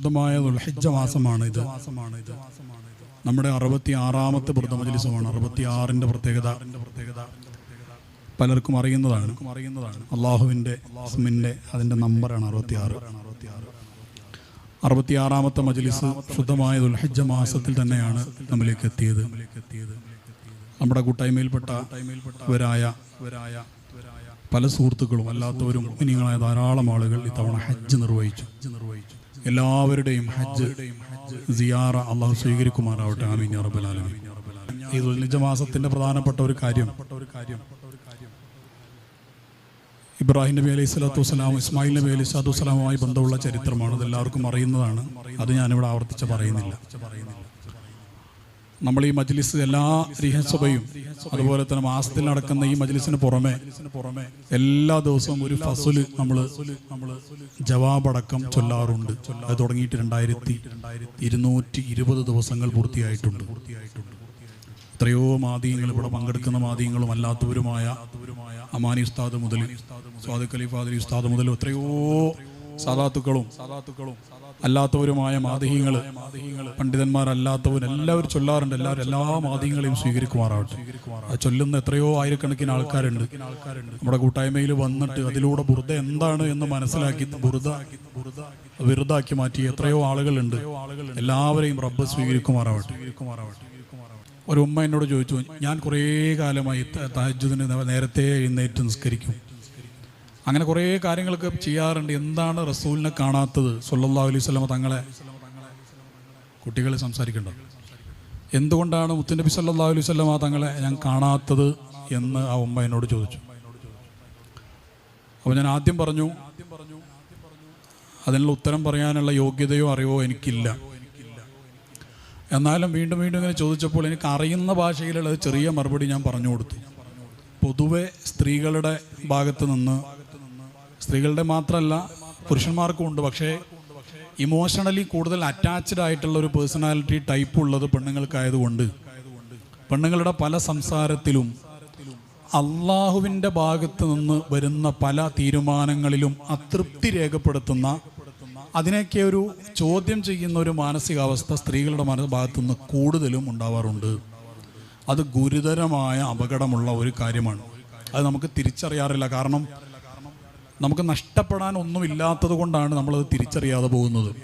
പരിശുദ്ധമായ ദുൽഹിജ്ജ മാസമാണ് ഇത് നമ്മുടെ അറുപത്തി ആറാമത്തെ വൃദ്ധ മജ്ലിസുമാണ്. അറുപത്തി ആറിന്റെ പ്രത്യേകത. പലർക്കും അറിയുന്നതാണ്. അള്ളാഹുവിന്റെ അസ്മിന്റെ അതിന്റെ നമ്പറാണ് അറുപത്തി ആറ് അറുപത്തി ആറാമത്തെ മജലിസ് ശുദ്ധമായ ദുൽഹിജ്ജ മാസത്തിൽ തന്നെയാണ് നമ്മിലേക്ക് എത്തിയത്. നമ്മുടെ കൂട്ടായ്മയിൽപ്പെട്ട പല സുഹൃത്തുക്കളും അല്ലാത്തവരും ഇനിങ്ങളായ ധാരാളം ആളുകൾ ഇത്തവണ ഹജ്ജ് നിർവഹിച്ചു നിർവഹിച്ചു. എല്ലാവരുടെയും ഹജ്ജ് സിയാറ അള്ളാഹു സ്വീകരിക്കുമാറാവട്ടെ. ആമീൻ ആലമീൻ. ഈ ദുൽഹിജ്ജ മാസത്തിന്റെ പ്രധാനപ്പെട്ട ഒരു കാര്യം. ഇബ്രാഹിം നബി അലൈഹി സ്വലാത്തു വസ്സലാം ഇസ്മായിൽ നബി അലൈഹി സ്വലാത്തു വസ്സലാമുമായി ബന്ധമുള്ള ചരിത്രമാണ്. അത് എല്ലാവർക്കും അറിയുന്നതാണ്. അത് ഞാനിവിടെ ആവർത്തിച്ച് പറയുന്നില്ല. നമ്മൾ ഈ മജ്ലിസ് എല്ലാ റിഹസഭയും അതുപോലെ തന്നെ മാസത്തിൽ നടക്കുന്ന ഈ മജ്ലിസിന് പുറമെ പുറമെ എല്ലാ ദിവസവും ഒരു ഫസുൽ നമ്മൾ നമ്മൾ ജവാബടക്കം ചൊല്ലാറുണ്ട്. അത് തുടങ്ങിയിട്ട് രണ്ടായിരത്തി ഇരുന്നൂറ്റി ഇരുപത് ദിവസങ്ങൾ പൂർത്തിയായിട്ടുണ്ട്. എത്രയോ മാധ്യങ്ങൾ ഇവിടെ പങ്കെടുക്കുന്ന മാധ്യങ്ങളും അല്ലാത്തവരുമായ അമാനി ഉസ്താദ് മുതൽ സ്വാദ് ഖലീഫ് ഉസ്താദ് മുതൽ എത്രയോ സാദാത്തുക്കളും അല്ലാത്തവരുമായ മാദിഹ്യങ്ങൾ പണ്ഡിതന്മാരല്ലാത്തവരും എല്ലാവരും ചൊല്ലാറുണ്ട്. എല്ലാവരും എല്ലാ മാദിഹ്യങ്ങളെയും സ്വീകരിക്കുമാറാവട്ടെ. ചൊല്ലുന്ന എത്രയോ ആയിരക്കണക്കിന് ആൾക്കാരുണ്ട്. നമ്മുടെ കൂട്ടായ്മയിൽ വന്നിട്ട് അതിലൂടെ ബുറുദ എന്താണ് എന്ന് മനസ്സിലാക്കി ബുറുദ വെറുതാക്കി മാറ്റി എത്രയോ ആളുകളുണ്ട്. എല്ലാവരെയും റബ്ബ് സ്വീകരിക്കുമാറാവട്ടെ. ഒരു ഉമ്മ എന്നോട് ചോദിച്ചു ഞാൻ കുറേ കാലമായി തഹജുദിന് നേരത്തെ എഴുന്നേറ്റ് നിസ്കരിക്കും. അങ്ങനെ കുറേ കാര്യങ്ങളൊക്കെ ചെയ്യാറുണ്ട്. എന്താണ് റസൂലിനെ കാണാത്തത്? സല്ലല്ലാഹു അലൈഹി വസല്ലമ തങ്ങളെ കുട്ടികൾ സംസാരിക്കണ്ടോ? എന്തുകൊണ്ടാണ് മുത്തുനബി സല്ലല്ലാഹു അലൈഹി വസല്ലമ തങ്ങളെ ഞാൻ കാണാത്തത് എന്ന് ആ ഉമ്മ എന്നോട് ചോദിച്ചു. അപ്പോൾ ഞാൻ ആദ്യം പറഞ്ഞു അതിനുള്ള ഉത്തരം പറയാനുള്ള യോഗ്യതയോ അറിവോ എനിക്കില്ല. എന്നാലും വീണ്ടും വീണ്ടും ഇങ്ങനെ ചോദിച്ചപ്പോൾ എനിക്ക് അറിയുന്ന ഭാഷയിലുള്ള ചെറിയ മറുപടി ഞാൻ പറഞ്ഞു കൊടുത്തു. പൊതുവെ സ്ത്രീകളുടെ ഭാഗത്ത് നിന്ന് സ്ത്രീകളുടെ മാത്രമല്ല പുരുഷന്മാർക്കും ഉണ്ട്. പക്ഷേ ഇമോഷണലി കൂടുതൽ അറ്റാച്ച്ഡ് ആയിട്ടുള്ള ഒരു പേഴ്സണാലിറ്റി ടൈപ്പ് ഉള്ളത് പെണ്ണുങ്ങൾക്കായതുകൊണ്ട്. പെണ്ണുങ്ങളുടെ പല സംസാരത്തിലും അള്ളാഹുവിന്റെ ഭാഗത്ത് നിന്ന് വരുന്ന പല തീരുമാനങ്ങളിലും അതൃപ്തി രേഖപ്പെടുത്തുന്ന അതിനൊക്കെ ഒരു ചോദ്യം ചെയ്യുന്ന ഒരു മാനസികാവസ്ഥ സ്ത്രീകളുടെ ഭാഗത്തു നിന്ന് കൂടുതലും ഉണ്ടാവാറുണ്ട്. അത് ഗുരുതരമായ അപകടമുള്ള ഒരു കാര്യമാണ്. അത് നമുക്ക് തിരിച്ചറിയാറില്ല. കാരണം നമുക്ക് നഷ്ടപ്പെടാൻ ഒന്നുമില്ലാത്തത് കൊണ്ടാണ് നമ്മളത് തിരിച്ചറിയാതെ പോകുന്നത്.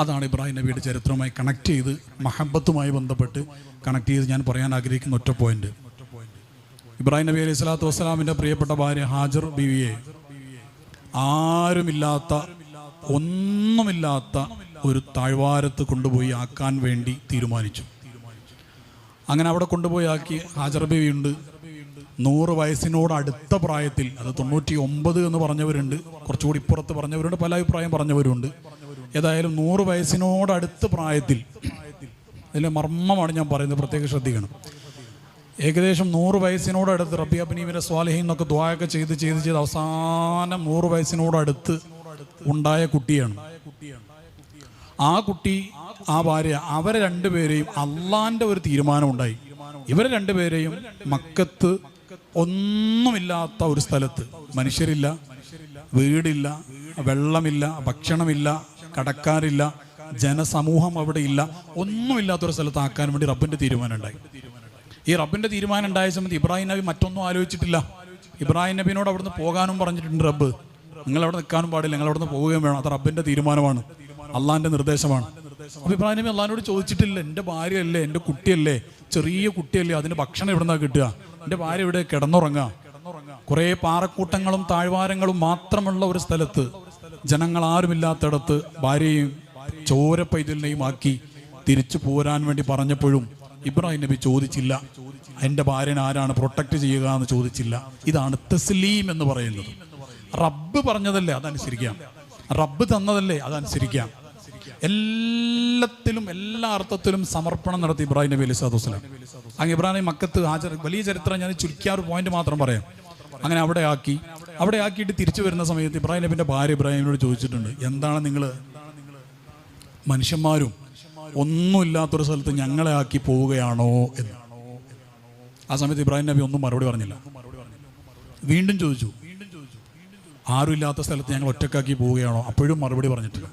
അതാണ് ഇബ്രാഹിം നബിയുടെ ചരിത്രവുമായി കണക്ട് ചെയ്ത് മഹബത്തുമായി ബന്ധപ്പെട്ട് കണക്ട് ചെയ്ത് ഞാൻ പറയാൻ ആഗ്രഹിക്കുന്ന ഒറ്റ പോയിന്റ് ഇബ്രാഹിം നബി അലൈഹി സ്വലാത്തു വസ്സലാമിന്റെ പ്രിയപ്പെട്ട ഭാര്യ ഹാജർ ബിവിയെ ആരുമില്ലാത്ത ഒന്നുമില്ലാത്ത ഒരു താഴ്വാരത്ത് കൊണ്ടുപോയി ആക്കാൻ വേണ്ടി തീരുമാനിച്ചു. അങ്ങനെ അവിടെ കൊണ്ടുപോയി ആക്കി ഹാജർ ബിവിയുണ്ട്. നൂറ് വയസ്സിനോട് അടുത്ത പ്രായത്തിൽ അത് തൊണ്ണൂറ്റി ഒമ്പത് എന്ന് പറഞ്ഞവരുണ്ട് കുറച്ചുകൂടി ഇപ്പുറത്ത് പറഞ്ഞവരുണ്ട് പല അഭിപ്രായം പറഞ്ഞവരുണ്ട്. ഏതായാലും നൂറ് വയസ്സിനോട് അടുത്ത പ്രായത്തിൽ അതിലെ മർമ്മമാണ് ഞാൻ പറയുന്നത് പ്രത്യേകം ശ്രദ്ധിക്കണം. ഏകദേശം നൂറ് വയസ്സിനോട് അടുത്ത് റബിയ ബനീമിന്റെ സ്വാലഹീൻ എന്നൊക്കെ ദ്വായൊക്കെ ചെയ്ത് ചെയ്ത് ചെയ്ത് അവസാനം നൂറ് വയസ്സിനോട് അടുത്ത് ഉണ്ടായ കുട്ടിയാണ്. ആ കുട്ടി ആ ഭാര്യ അവരെ രണ്ടുപേരെയും അള്ളാന്റെ ഒരു തീരുമാനം ഉണ്ടായി ഇവരെ രണ്ടുപേരെയും മക്കത്ത് ഒന്നുമില്ലാത്ത ഒരു സ്ഥലത്ത് മനുഷ്യരില്ല വീടില്ല വെള്ളമില്ല ഭക്ഷണമില്ല കടക്കാരില്ല ജനസമൂഹം അവിടെ ഇല്ല. ഒന്നുമില്ലാത്തൊരു സ്ഥലത്ത് ആക്കാൻ വേണ്ടി റബ്ബിന്റെ തീരുമാനം ഉണ്ടായി ഈ റബ്ബിന്റെ തീരുമാനം ഉണ്ടായ സമയത്ത് ഇബ്രാഹിം നബി മറ്റൊന്നും ആലോചിച്ചിട്ടില്ല. ഇബ്രാഹിം നബിനോട് അവിടുന്ന് പോകാനും പറഞ്ഞിട്ടുണ്ട് റബ്ബ്. നിങ്ങൾ അവിടെ നിൽക്കാനും പാടില്ല നിങ്ങൾ അവിടെ നിന്ന് പോവുകയും വേണം. അത് റബ്ബിന്റെ തീരുമാനമാണ്. അള്ളാഹിന്റെ നിർദ്ദേശമാണ്. അപ്പൊ ഇബ്രാഹിം നബി അള്ളഹാനോട് ചോദിച്ചിട്ടില്ല എന്റെ ഭാര്യയല്ലേ? എന്റെ കുട്ടിയല്ലേ? ചെറിയ കുട്ടിയല്ലേ? അതിന് ഭക്ഷണം എവിടുന്നാ കിട്ടുക? എന്റെ ഭാര്യ ഇവിടെ കിടന്നുറങ്ങുക കുറേ പാറക്കൂട്ടങ്ങളും താഴ്വാരങ്ങളും മാത്രമുള്ള ഒരു സ്ഥലത്ത് ജനങ്ങൾ ആരുമില്ലാത്തിടത്ത് ഭാര്യയും ചോര പൈതലിനെയും ആക്കി തിരിച്ചു പോരാൻ വേണ്ടി പറഞ്ഞപ്പോഴും ഇബ്രാഹിം നബി ചോദിച്ചില്ല. എന്റെ ഭാര്യനെ ആരാണ്? പ്രൊട്ടക്ട് ചെയ്യുക എന്ന് ചോദിച്ചില്ല. ഇതാണ് തസ്ലീം എന്ന് പറയുന്നത്. റബ്ബ് പറഞ്ഞതല്ലേ അതനുസരിക്കാം. റബ്ബ് തന്നതല്ലേ അതനുസരിക്കാം. എല്ലാത്തിലും എല്ലാ അർത്ഥത്തിലും സമർപ്പണം നടത്തി ഇബ്രാഹിം നബി അലൈഹി അങ്ങ് ഇബ്രാഹിം മക്കത്ത് ഹാജർ വലിയ ചരിത്രം ഞാൻ ചുരുക്കിയ ഒരു പോയിന്റ് മാത്രം പറയാം. അങ്ങനെ അവിടെ ആക്കി അവിടെ ആക്കിയിട്ട് തിരിച്ചു വരുന്ന സമയത്ത് ഇബ്രാഹിം നബിന്റെ ഭാര്യ ഇബ്രാഹിമിനോട് ചോദിച്ചിട്ടുണ്ട് എന്താണ് നിങ്ങൾ മനുഷ്യന്മാരും ഒന്നുമില്ലാത്തൊരു സ്ഥലത്ത് ഞങ്ങളെ ആക്കി പോവുകയാണോ എന്ന്? ആ സമയത്ത് ഇബ്രാഹിം നബി ഒന്നും മറുപടി പറഞ്ഞില്ല. വീണ്ടും ചോദിച്ചു ആരുമില്ലാത്ത സ്ഥലത്ത് ഞങ്ങൾ ഒറ്റക്കാക്കി പോവുകയാണോ? അപ്പോഴും മറുപടി പറഞ്ഞിട്ടില്ല.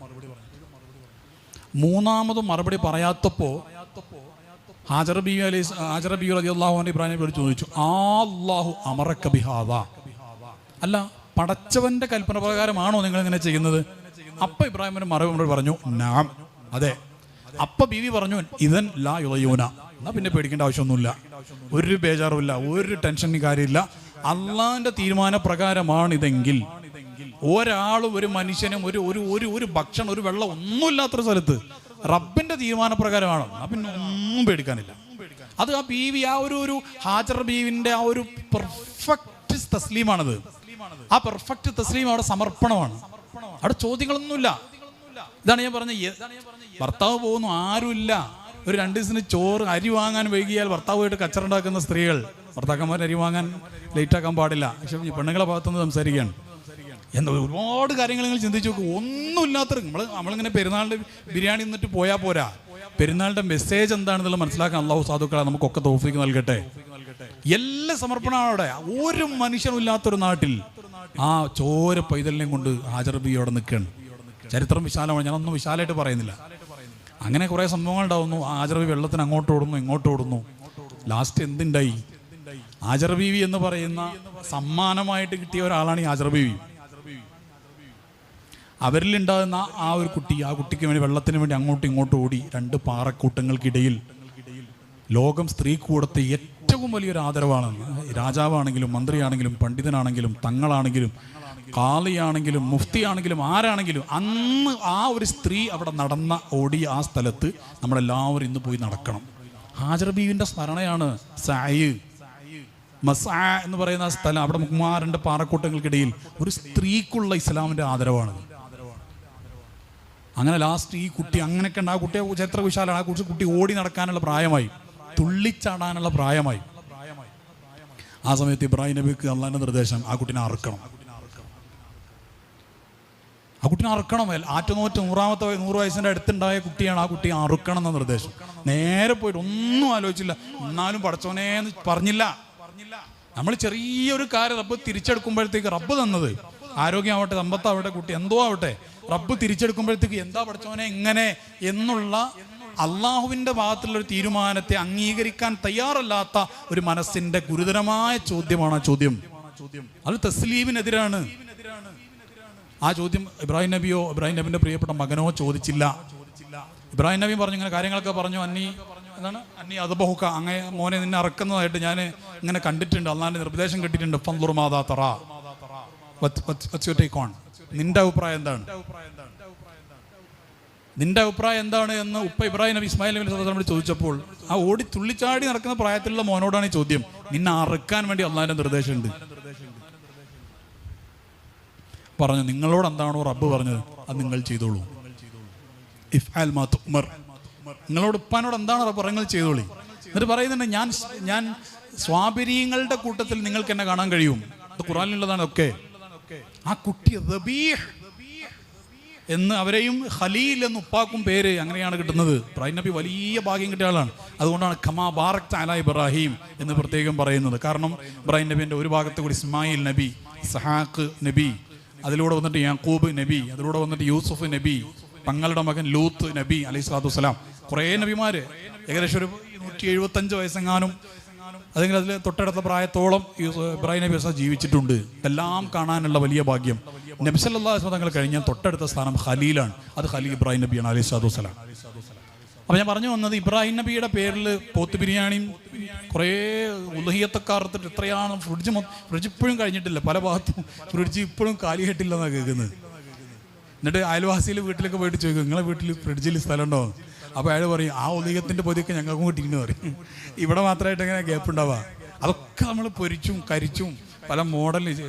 മൂന്നാമതും മറുപടി പറയാത്തപ്പോൾ ഹാജർ അലി ഹാജർ ഇബ്രാഹിം നബിയോട് ചോദിച്ചു ആ അമറക്ക ബിഹാദ. അല്ല പടച്ചവന്റെ കൽപ്പന പ്രകാരമാണോ നിങ്ങൾ ഇങ്ങനെ ചെയ്യുന്നത്? അപ്പ ഇബ്രാഹിമിന് മറുപടി പറഞ്ഞു നാം. അതെ. അപ്പൊ ബീവി പറഞ്ഞു ഇതൻ ലാ യുളയൂന. എന്നാ പിന്നെ പേടിക്കേണ്ട ആവശ്യമൊന്നുമില്ല. ഒരു ബേജാറുമില്ല ഒരു ടെൻഷനും കാര്യമില്ല. അള്ളാന്റെ തീരുമാന പ്രകാരമാണ് ഇതെങ്കിൽ. ഒരാളും ഒരു മനുഷ്യനും ഒരു ഒരു ഒരു ഒരു ഭക്ഷണം ഒരു വെള്ളം ഒന്നും ഒന്നുമില്ലാത്തൊരു സ്ഥലത്ത് റബ്ബിന്റെ തീരുമാനപ്രകാരമാണ്. പിന്നെ ഒന്നും പേടിക്കാനില്ല. അത് ആ ബീവി ആ ഒരു ഒരു ഹാജർ ബീവിന്റെ ആ ഒരു പെർഫെക്റ്റ് തസ്ലീമാണത്. ആ പെർഫെക്റ്റ് തസ്ലീം അവിടെ സമർപ്പണമാണ്. അവിടെ ചോദ്യങ്ങളൊന്നുമില്ല. ഇതാണ് ഞാൻ പറഞ്ഞ ഭർത്താവ് പോകുന്നു ആരുമില്ല. ഒരു രണ്ട് ദിവസത്തിന് ചോറ് അരി വാങ്ങാൻ വൈകിയാൽ ഭർത്താവുമായിട്ട് കച്ചറുണ്ടാക്കുന്ന സ്ത്രീകൾ. ഭർത്താക്കന്മാർ അരി വാങ്ങാൻ ലേറ്റ് ആക്കാൻ പാടില്ല. പക്ഷെ പെണ്ണുങ്ങളെ ഭാഗത്തുനിന്ന് സംസാരിക്കുകയാണ്. എന്താ ഒരുപാട് കാര്യങ്ങൾ നിങ്ങൾ ചിന്തിച്ചു നോക്കും. ഒന്നുമില്ലാത്ത നമ്മൾ നമ്മളിങ്ങനെ പെരുന്നാളിന്റെ ബിരിയാണി നിന്നിട്ട് പോയാൽ പോരാ. പെരുന്നാളിന്റെ മെസ്സേജ് എന്താണെന്നുള്ള മനസ്സിലാക്കാൻ അള്ളാഹു സാധുക്കളെ നമുക്കൊക്കെ തോഫിക്ക് നൽകട്ടെ. എല്ലാ സമർപ്പണമാണ് അവിടെ ഒരു മനുഷ്യനും ഇല്ലാത്തൊരു നാട്ടിൽ ആ ചോര പൈതലിനെയും കൊണ്ട് ഹാജർ ബി അവിടെ നിൽക്കുകയാണ്. ചരിത്രം വിശാലമാണ്. ഞാനൊന്നും വിശാലമായിട്ട് പറയുന്നില്ല. അങ്ങനെ കുറേ സംഭവങ്ങൾ ഉണ്ടാവുന്നു. ഹാജർ ബി വെള്ളത്തിന് അങ്ങോട്ട് ഓടുന്നു ഇങ്ങോട്ട് ഓടുന്നു. ലാസ്റ്റ് എന്തുണ്ടായി? ഹാജർ ബീവി എന്ന് പറയുന്ന സമ്മാനമായിട്ട് കിട്ടിയ ഒരാളാണ് ഈ ഹാജർ ബീവി. അവരിലുണ്ടാകുന്ന ആ ഒരു കുട്ടി ആ കുട്ടിക്ക് വേണ്ടി വെള്ളത്തിന് വേണ്ടി അങ്ങോട്ടും ഇങ്ങോട്ടും ഓടി രണ്ട് പാറക്കൂട്ടങ്ങൾക്കിടയിൽ ലോകം സ്ത്രീ കൂടത്തെ ഏറ്റവും വലിയൊരു ആദരവാണെന്ന് രാജാവാണെങ്കിലും മന്ത്രിയാണെങ്കിലും പണ്ഡിതനാണെങ്കിലും തങ്ങളാണെങ്കിലും കാളിയാണെങ്കിലും മുഫ്തിയാണെങ്കിലും ആരാണെങ്കിലും അന്ന് ആ ഒരു സ്ത്രീ അവിടെ നടന്ന ഓടി ആ സ്ഥലത്ത് നമ്മളെല്ലാവരും ഇന്ന് പോയി നടക്കണം. ഹാജർ ബീവിന്റെ സ്മരണയാണ് സായ്. മസാ എന്ന് പറയുന്ന സ്ഥലം അവിടെ മുക്കുമാരന്റെ പാറക്കൂട്ടങ്ങൾക്കിടയിൽ ഒരു സ്ത്രീക്കുള്ള ഇസ്ലാമിന്റെ ആദരവാണ്. അങ്ങനെ ലാസ്റ്റ് ഈ കുട്ടി അങ്ങനെയൊക്കെ ഉണ്ട്. ആ കുട്ടിയെ ചരിത്ര വിശാലാണ് ആ കുറിച്ച് കുട്ടി ഓടി നടക്കാനുള്ള പ്രായമായി. തുള്ളിച്ചാടാനുള്ള പ്രായമായി. ആ സമയത്ത് ഇബ്രാഹിം നബിക്ക് അള്ളാന്റെ നിർദ്ദേശം ആ കുട്ടിനെ അറുക്കണം. ആ കുട്ടിനെ അറുക്കണം. ആറ്റുനൂറ്റ് നൂറാമത്തെ നൂറ് വയസ്സിന്റെ അടുത്തുണ്ടായ കുട്ടിയാണ് ആ കുട്ടിയെ അറുക്കണം എന്ന നിർദ്ദേശം. നേരെ പോയിട്ട് ഒന്നും ആലോചിച്ചില്ല. എന്നാലും പടച്ചോനെ എന്ന് പറഞ്ഞില്ല. നമ്മൾ ചെറിയൊരു കാര്യം റബ്ബ് തിരിച്ചെടുക്കുമ്പോഴത്തേക്ക് റബ്ബ് തന്നത് ആരോഗ്യമാവട്ടെ സമ്പത്താവട്ടെ കുട്ടി എന്തോ ആവട്ടെ റബ്ബ് തിരിച്ചെടുക്കുമ്പോഴത്തേക്ക് എന്താ പഠിച്ചവനെ എങ്ങനെ എന്നുള്ള അള്ളാഹുവിന്റെ ഭാഗത്തുള്ള ഒരു തീരുമാനത്തെ അംഗീകരിക്കാൻ തയ്യാറല്ലാത്ത ഒരു മനസ്സിന്റെ ഗുരുതരമായ ചോദ്യമാണ് ആ ചോദ്യം. അത് തസ്ലീമിനെതിരാണ്. ആ ചോദ്യം ഇബ്രാഹിം നബിയോ ഇബ്രാഹിം നബിന്റെ പ്രിയപ്പെട്ട മകനോ ചോദിച്ചില്ല. ഇബ്രാഹിം നബി പറഞ്ഞു ഇങ്ങനെ കാര്യങ്ങളൊക്കെ പറഞ്ഞു അന്നി എന്താണ്? അന്നി അതുബഹുക്ക അങ്ങേ മോനെ നിന്നെ അറക്കുന്നതായിട്ട് ഞാൻ ഇങ്ങനെ കണ്ടിട്ടുണ്ട്. അള്ളാന്റെ നിർദ്ദേശം കിട്ടിയിട്ടുണ്ട് ഫന്ദുർ മാതാ തറ. നിന്റെ അഭിപ്രായം എന്താണ്? നിന്റെ അഭിപ്രായം എന്താണ് എന്ന് ഉപ്പ ഇബ്രാഹിം നബി ഇസ്മായിൽ നബി സ്വലം ചോദിച്ചപ്പോൾ ആ ഓടി തുള്ളിച്ചാടി നടക്കുന്ന പ്രായത്തിലുള്ള മോനോടാണ് ഈ ചോദ്യം. നിന്നെ അറുക്കാൻ വേണ്ടി അള്ളാഹിന്റെ നിർദ്ദേശമുണ്ട്. പറഞ്ഞു നിങ്ങളോട് എന്താണോ റബ്ബ് പറഞ്ഞത് അത് നിങ്ങൾ ചെയ്തോളൂ. നിങ്ങളോട് ഉപ്പാനോട് എന്താണ് റബ്ബ് നിങ്ങൾ ചെയ്തോളി. എന്നിട്ട് പറയുന്നുണ്ട് ഞാൻ ഞാൻ സ്വാപരീയങ്ങളുടെ കൂട്ടത്തിൽ നിങ്ങൾക്ക് എന്നെ കാണാൻ കഴിയും. ഖുറാനിലുള്ളതാണ് ഒക്കെ. ആ കുട്ടി റബീഹ് എന്ന് അവരെയും ഖലീൽ എന്ന് ഉപ്പാക്കും പേര് അങ്ങനെയാണ് കിട്ടുന്നത്. ഇബ്രാഹിം നബി വലിയ ഭാഗ്യം കിട്ടിയ ആളാണ്. അതുകൊണ്ടാണ് ഖമാ ബാറക് അല ഇബ്രാഹിം എന്ന് പ്രത്യേകം പറയുന്നത്. കാരണം ഇബ്രാഹിം നബിന്റെ ഒരു ഭാഗത്ത് കൂടി ഇസ്മായിൽ നബി സഹാഖ് നബി അതിലൂടെ വന്നിട്ട് യാക്കൂബ് നബി അതിലൂടെ വന്നിട്ട് യൂസുഫ് നബി തങ്ങളുടെ മകൻ ലൂത്ത് നബി അലൈഹി സ്വലാത്തു വസ്സലാം. കുറേ നബിമാര്. ഏകദേശം ഒരു നൂറ്റി എഴുപത്തഞ്ച് വയസ്സെങ്ങാനും അല്ലെങ്കിൽ അതിൽ തൊട്ടടുത്ത പ്രായത്തോളം ഇബ്രാഹിം നബി അസ്ലാം ജീവിച്ചിട്ടുണ്ട്. എല്ലാം കാണാനുള്ള വലിയ ഭാഗ്യം. നബി സല്ലല്ലാഹു തങ്ങൾ കഴിഞ്ഞാൽ തൊട്ടടുത്ത സ്ഥാനം ഖലീലാണ്. അത് ഖലീൽ ഇബ്രാഹിം നബിയാണ് അലൈഹി സ്വലാത്തു വസ്സലാം. അപ്പം ഞാൻ പറഞ്ഞു വന്നത് ഇബ്രാഹിം നബിയുടെ പേരിൽ പോത്ത് ബിരിയാണിയും കുറേ ഉലഹിയത്തക്കാർത്തിട്ട് ഇത്രയാണ് ഫ്രിഡ്ജ് ഫ്രിഡ്ജ് ഇപ്പോഴും കഴിഞ്ഞിട്ടില്ല. പല ഭാഗത്തും ഫ്രിഡ്ജ് ഇപ്പോഴും കാലി കെട്ടില്ലെന്നാണ് കേൾക്കുന്നത്. എന്നിട്ട് അയൽവാസിയിൽ വീട്ടിലൊക്കെ പോയിട്ട് ചോദിക്കും നിങ്ങളെ വീട്ടിൽ ഫ്രിഡ്ജിൽ സ്ഥലമുണ്ടോ? അപ്പോൾ അയാൾ പറയും ആ ഉലകത്തിന്റെ പൊതിയൊക്കെ ഞങ്ങൾക്കും കിട്ടിയിരുന്നു പറയും. ഇവിടെ മാത്രമായിട്ട് എങ്ങനെ ഗ്യാപ്പ് ഉണ്ടാവുക? അതൊക്കെ നമ്മൾ പൊരിച്ചും കരിച്ചും പല മോഡലിൽ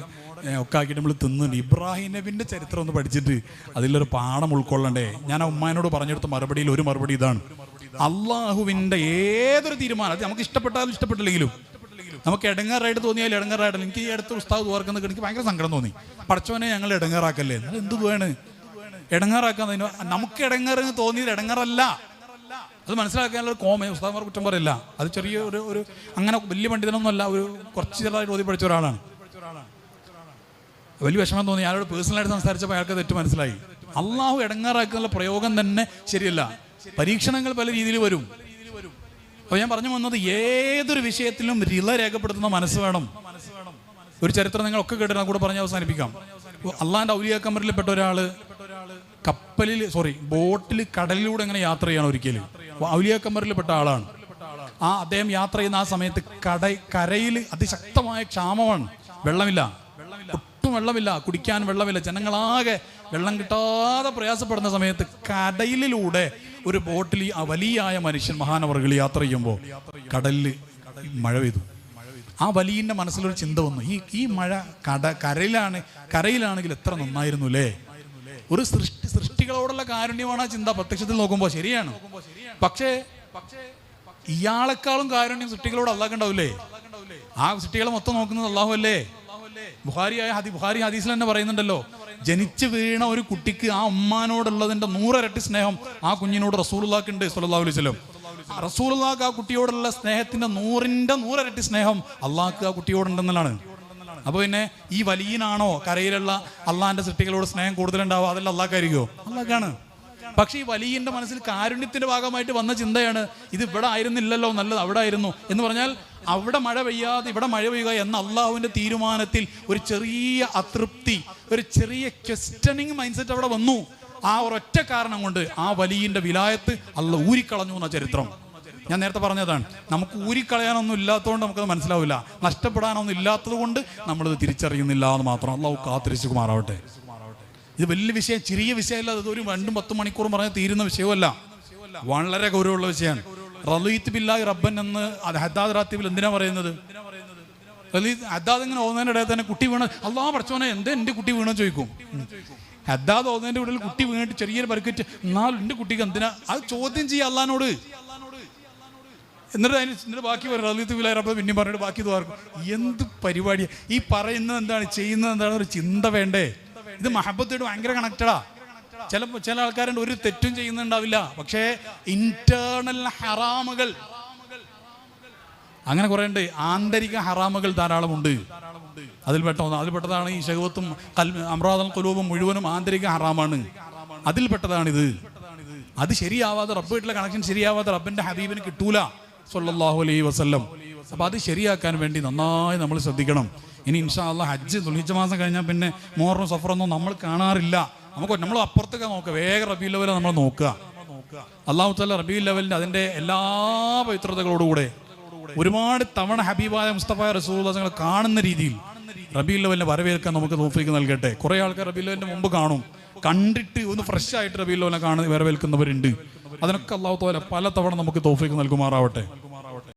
ഒക്കെ ആക്കിയിട്ട് നമ്മൾ തിന്നുണ്ട് ഇബ്രാഹിം നബിന്റെ ചരിത്രം ഒന്ന് പഠിച്ചിട്ട് അതിലൊരു പാഠം ഉൾക്കൊള്ളണ്ടേ? ഞാൻ ആ ഉമ്മാനോട് പറഞ്ഞെടുത്ത മറുപടിയിൽ ഒരു മറുപടി ഇതാണ്. അള്ളാഹുവിന്റെ ഏതൊരു തീരുമാനം അത് നമുക്ക് ഇഷ്ടപ്പെട്ടാലും ഇഷ്ടപ്പെട്ടില്ലെങ്കിലും നമുക്ക് ഇടങ്ങാറായിട്ട് തോന്നിയാൽ ഇടങ്ങാറായിട്ട് എനിക്ക് ഈ അടുത്ത ഉസ്താവ് ഓർക്കുന്നത് എനിക്ക് ഭയങ്കര സങ്കടം തോന്നി. പഠിച്ചവനെ ഞങ്ങൾ ഇടങ്ങാറാക്കല്ലേ എന്ത് വേണം ഇടങ്ങാറാക്കാൻ നമുക്ക് ഇടങ്ങാറെന്ന് തോന്നിയത് ഇടങ്ങാറല്ല അത് മനസ്സിലാക്കാനുള്ള കോമ ഉസ്താദ്മാർ കുറ്റം പറയില്ല. അത് ചെറിയ ഒരു ഒരു അങ്ങനെ വലിയ പണ്ഡിതനൊന്നും അല്ല ഒരു കുറച്ച് ചെറുതായിട്ട് ഓതി പഠിച്ച ഒരാളാണ്. വലിയ വിഷമം തോന്നി. അയാളോട് പേഴ്സണലായിട്ട് സംസാരിച്ചപ്പോൾ അയാൾക്ക് തെറ്റ് മനസ്സിലായി. അള്ളാഹു ഇടങ്ങാറാക്കുന്ന പ്രയോഗം തന്നെ ശരിയല്ല. പരീക്ഷണങ്ങൾ പല രീതിയിൽ വരും. അപ്പോൾ ഞാൻ പറഞ്ഞു വന്നത് ഏതൊരു വിഷയത്തിലും റില രേഖപ്പെടുത്തുന്ന മനസ്സ് വേണം. ഒരു ചരിത്രം നിങ്ങളൊക്കെ കേട്ടിട്ട് കൂടെ പറഞ്ഞ് അവസാനിപ്പിക്കാം. അള്ളാന്റെ ഔലിയാക്കമ്പറിൽപ്പെട്ട ഒരാൾ കപ്പലിൽ സോറി ബോട്ടിൽ കടലിലൂടെ അങ്ങനെ യാത്ര ചെയ്യണം ഒരിക്കലും. ഔലിയാക്കമ്പറിൽപ്പെട്ട ആളാണ്. ആ അദ്ദേഹം യാത്ര ചെയ്യുന്ന ആ സമയത്ത് കട കരയിൽ അതിശക്തമായ ക്ഷാമമാണ്. വെള്ളമില്ല. ഒട്ടും വെള്ളമില്ല. കുടിക്കാൻ വെള്ളമില്ല. ജനങ്ങളാകെ വെള്ളം കിട്ടാതെ പ്രയാസപ്പെടുന്ന സമയത്ത് കടലിലൂടെ ഒരു ബോട്ടിൽ ആ വലിയായ മനുഷ്യൻ മഹാനവറുകൾ യാത്ര ചെയ്യുമ്പോൾ കടലിൽ മഴ പെയ്തു. ആ വലിയന്റെ മനസ്സിലൊരു ചിന്ത വന്നു. ഈ ഈ മഴ കട കരയിലാണ് കരയിലാണെങ്കിൽ എത്ര നന്നായിരുന്നു അല്ലേ ഒരു സൃഷ്ടി സൃഷ്ടികളോടുള്ള കാരുണ്യമാണ് ആ ചിന്ത. പ്രത്യക്ഷത്തിൽ നോക്കുമ്പോൾ ശരിയാണ്. പക്ഷേ ഇയാളെക്കാളും കാരുണ്യം സൃഷ്ടികളോട് അള്ളാഹുണ്ടാവില്ലേ ആ സൃഷ്ടികളെ മൊത്തം നോക്കുന്നത് അള്ളാഹു അല്ലേ ബുഹാരിയായ ഹദി ബുഹാരി ഹദീസിൽ തന്നെ പറയുന്നുണ്ടല്ലോ. ജനിച്ചു വീണ ഒരു കുട്ടിക്ക് ആ ഉമ്മാനോടുള്ളതിന്റെ നൂറരട്ടി സ്നേഹം ആ കുഞ്ഞിനോട് റസൂലുള്ളാക്ക് ഉണ്ട് സല്ലല്ലാഹു അലൈഹി വസല്ലം. റസൂലുള്ളാക്ക് ആ കുട്ടിയോടുള്ള സ്നേഹത്തിന്റെ നൂറിന്റെ നൂറരട്ടി സ്നേഹം അള്ളാഹ്ക്ക് ആ കുട്ടിയോടുണ്ടെന്നാണ് അപ്പൊ പിന്നെ ഈ വലിയനാണോ കരയിലുള്ള അള്ളാഹിന്റെ സൃഷ്ടികളോട് സ്നേഹം കൂടുതലുണ്ടാവുക? അതല്ല അള്ളാഹ്ക്കായിരിക്കോ അള്ളാഹ്ക്കാണ് പക്ഷെ ഈ വലിയന്റെ മനസ്സിൽ കാരുണ്യത്തിന്റെ ഭാഗമായിട്ട് വന്ന ചിന്തയാണ് ഇത് ഇവിടെ ആയിരുന്നില്ലല്ലോ നല്ലത് അവിടെ ആയിരുന്നു എന്ന് പറഞ്ഞാൽ അവിടെ മഴ പെയ്യാതെ ഇവിടെ മഴ പെയ്യുക എന്ന അള്ളാഹുവിന്റെ തീരുമാനത്തിൽ ഒരു ചെറിയ അതൃപ്തി ഒരു ചെറിയ ക്വസ്റ്റനിങ് മൈൻഡ് സെറ്റ് അവിടെ വന്നു. ആ ഒരൊറ്റ കാരണം കൊണ്ട് ആ വലിയന്റെ വിലായത്ത് അള്ള ഊരിക്കളഞ്ഞു എന്ന ചരിത്രം. ഞാൻ നേരത്തെ പറഞ്ഞതാണ് നമുക്ക് ഊരിക്കളയാനൊന്നും ഇല്ലാത്തതുകൊണ്ട് നമുക്കത് മനസ്സിലാവില്ല. നഷ്ടപ്പെടാനൊന്നും ഇല്ലാത്തത് കൊണ്ട് നമ്മളിത് തിരിച്ചറിയുന്നില്ല എന്ന് മാത്രം അള്ളാഹു കാത്തിരിച്ചു കുമാറാവട്ടെ ഇത് വലിയ വിഷയം ചെറിയ വിഷയമല്ല അത് ഒരു രണ്ടും പത്തും മണിക്കൂർ പറഞ്ഞ തീരുന്ന വിഷയമല്ല. വളരെ ഗൗരവമുള്ള വിഷയമാണ്. റലീത്ത് ബില്ലായി റബ്ബൻ എന്ന് ഹദ്ദാദ് റാത്തീബിൽ എന്തിനാ പറയുന്നത്? ഹദ്ദാദ് ഇങ്ങനെ ഓന്നതിന്റെ ഇടയിൽ തന്നെ കുട്ടി വീണ അള്ളാഹ് പഠിച്ചോനെ എന്താ എന്റെ കുട്ടി വീണെന്ന് ചോദിക്കും? ഹദ്ദാദ് ഓന്നതിന്റെ ഉള്ളിൽ കുട്ടി വീണിട്ട് ചെറിയൊരു പരിക്കറ്റ് എന്നാലും എന്റെ കുട്ടിക്ക് എന്തിനാ? അത് ചോദ്യം ചെയ്യുക അള്ളഹാനോട് എന്നിട്ട് അതിന് എന്നിട്ട് ബാക്കി പറയും റലീത്ത് ബില്ലാഹി റബ്ബൻ പിന്നെയും പറഞ്ഞിട്ട് ബാക്കി പറയും എന്ത് പരിപാടിയാണ് ഈ പറയുന്നത് എന്താണ്? ചെയ്യുന്നത് എന്താണ്? ഒരു ചിന്ത വേണ്ടേ? ഇത് മഹബത്തോട് ഭയങ്കര കണക്റ്റഡാ ചില ചില ആൾക്കാരുണ്ട് ഒരു തെറ്റും ചെയ്യുന്നുണ്ടാവില്ല. പക്ഷേ ഇന്റേണൽ ഹറാമുകൾ. അങ്ങനെ കുറെ ഉണ്ട് ആന്തരിക ഹറാമുകൾ ധാരാളമുണ്ട്. അതിൽപ്പെട്ട ഒന്ന് അതിൽപ്പെട്ടതാണ് ഈ ശഹവത്തും കൽ അമ്രാദൽ കുലൂബും മുഴുവനും ആന്തരിക ഹറാമാണ്. അതിൽപ്പെട്ടതാണിത് അത് ശരിയാവാതെ റബ്ബായിട്ടുള്ള കണക്ഷൻ ശരിയാവാതെ റബ്ബിന്റെ ഹബീബിന് കിട്ടൂല. സല്ലല്ലാഹു അലൈഹി വസല്ലം. അപ്പൊ അത് ശരിയാക്കാൻ വേണ്ടി നന്നായി നമ്മൾ ശ്രദ്ധിക്കണം. ഇനി ഇൻഷാ അല്ല ഹജ്ജ് ദുൽഹിജ് മാസം കഴിഞ്ഞാൽ പിന്നെ മോറും സഫറൊന്നും നമ്മൾ കാണാറില്ല. നമുക്ക് നമ്മൾ അപ്പുറത്തൊക്കെ നോക്കുക. വേഗം റബി ലെവലെ നമ്മൾ നോക്കുക. അള്ളാഹു താല റബി ലെവലിന്റെ അതിന്റെ എല്ലാ പവിത്രതകളോടുകൂടെ ഒരുപാട് തവണ ഹബീബായ മുസ്തഫ റസൂൽ കാണുന്ന രീതിയിൽ റബി ലെവലിനെ വരവേൽക്കാൻ നമുക്ക് തോഫിക്ക് നൽകട്ടെ. കുറേ ആൾക്കാർ റബി ലെവലിന്റെ മുമ്പ് കാണും. കണ്ടിട്ട് ഒന്ന് ഫ്രഷ് ആയിട്ട് റബി ലെവലിനെ കാണുന്ന വരവേൽക്കുന്നവരുണ്ട്. അതിനൊക്കെ അള്ളാഹു തോല പല തവണ നമുക്ക് തോഫിക്ക് നൽകുമാറാവട്ടെ.